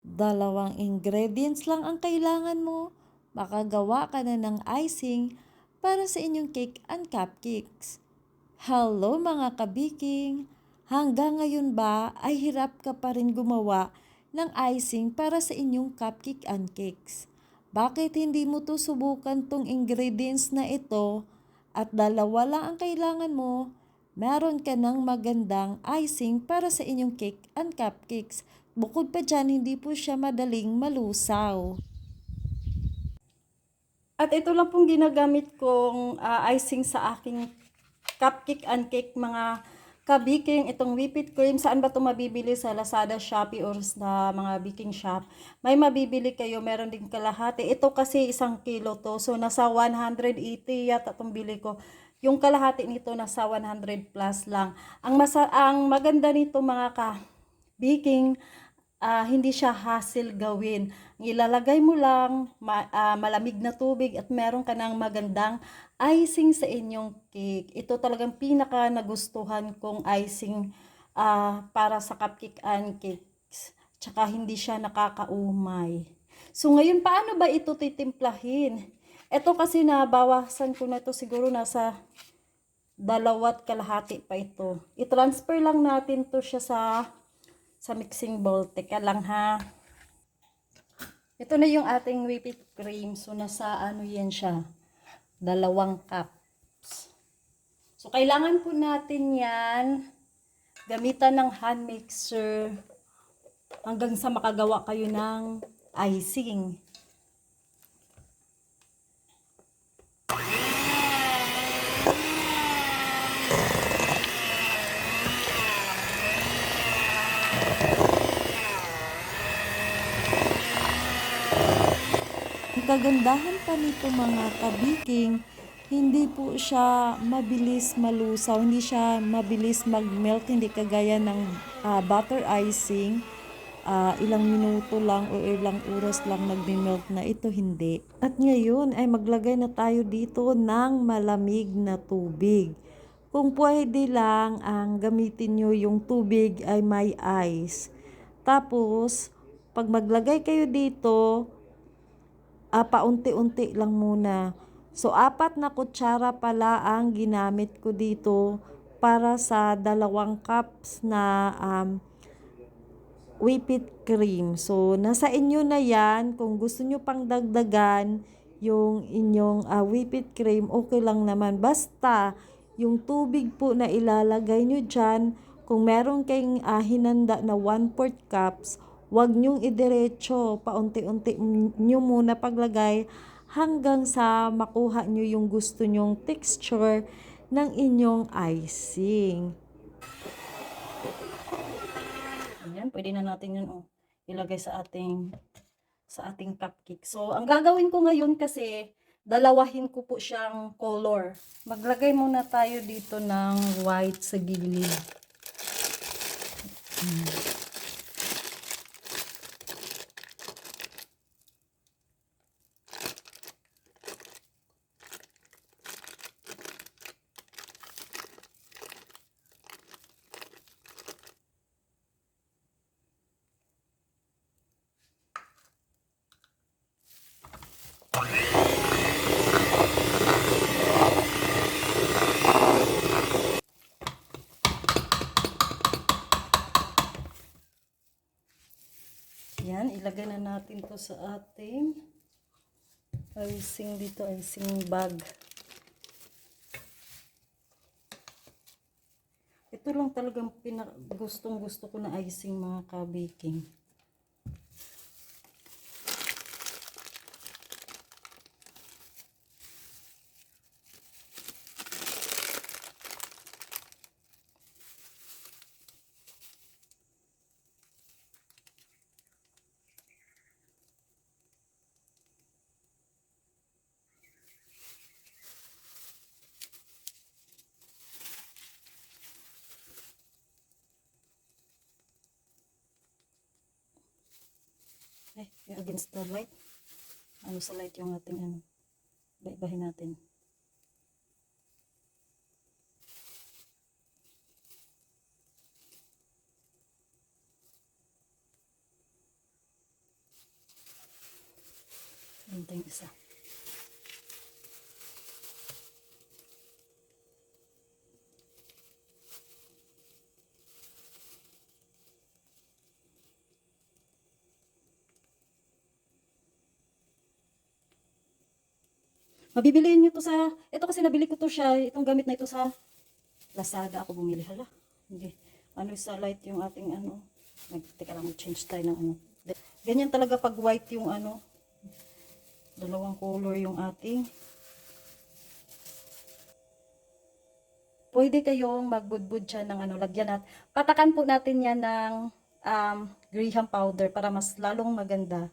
Dalawang ingredients lang ang kailangan mo. Makagawa ka na ng icing para sa inyong cake and cupcakes. Hello mga kabiking! Hanggang ngayon ba ay hirap ka pa rin gumawa ng icing para sa inyong cupcake and cakes? Bakit hindi mo to subukan tong ingredients na ito at dalawa lang ang kailangan mo? Meron ka ng magandang icing para sa inyong cake and cupcakes. Bukod pa dyan, hindi po siya madaling malusaw. At ito lang pong ginagamit kong ah, icing sa aking cupcake and cake mga kabiking. Itong whipped cream, saan ba ito mabibili? Sa Lazada, Shopee, or sa mga baking shop. May mabibili kayo, meron din kalahati. Ito kasi isang kilo to. So, nasa 180 yata itong bili ko. Yung kalahati nito nasa 100 plus lang. Ang, masa ang maganda nito mga ka baking, ah, hindi siya hassle gawin. Ilalagay mo lang ma- ah, malamig na tubig at meron ka ng magandang icing sa inyong cake. Ito talagang pinaka nagustuhan kong icing ah, para sa cupcake and cakes. Tsaka hindi siya nakakaumay. So ngayon, paano ba ito titimplahin? Ito kasi nabawasan ko na ito siguro nasa dalawat kalahati pa ito. I-transfer lang natin to siya sa sa mixing bowl. Teka lang ha. Ito na yung ating whipped cream. So, nasa ano yan siya? Dalawang cups. So, kailangan po natin yan gamitan ng hand mixer hanggang sa makagawa kayo ng icing. Kagandahan pa nito mga kabiking, hindi po siya mabilis malusaw, hindi siya mabilis mag-melt, hindi kagaya ng ah, butter icing. Ah, ilang minuto lang o ilang oras lang nagme-melt na ito hindi. At ngayon ay maglagay na tayo dito ng malamig na tubig. Kung pwede lang ang gamitin nyo yung tubig ay may ice. Tapos, pag maglagay kayo dito, ah, paunti-unti lang muna. So, apat na kutsara pala ang ginamit ko dito para sa dalawang cups na um, whipped cream. So, nasa inyo na yan. Kung gusto nyo pang dagdagan yung inyong ah, whipped cream, okay lang naman. Basta, yung tubig po na ilalagay nyo dyan, kung meron kayong ah, hinanda na 1 4 cups, Huwag nyong idiretso, paunti-unti nyo muna paglagay hanggang sa makuha nyo yung gusto nyong texture ng inyong icing. Ayan, pwede na natin yun oh, ilagay sa ating sa ating cupcake. So, ang gagawin ko ngayon kasi dalawahin ko po siyang color. Maglagay muna tayo dito ng white sa gilid. Hmm. Yan, ilagay na natin to sa ating icing dito, icing bag. Ito lang talagang gustong gusto ko na icing mga ka-baking. Okay, against the light. Ano sa light yung ating ano. Baibahin natin. Antay isa. Mabibiliin nyo to sa, ito kasi nabili ko to siya, itong gamit na ito sa Lazada ako bumili. Hala, hindi. Ano sa light yung ating ano, nag, teka lang, change tayo ng ano. Ganyan talaga pag white yung ano, dalawang color yung ating. Pwede kayong magbudbud siya ng ano, lagyan at patakan po natin yan ng um, graham powder para mas lalong maganda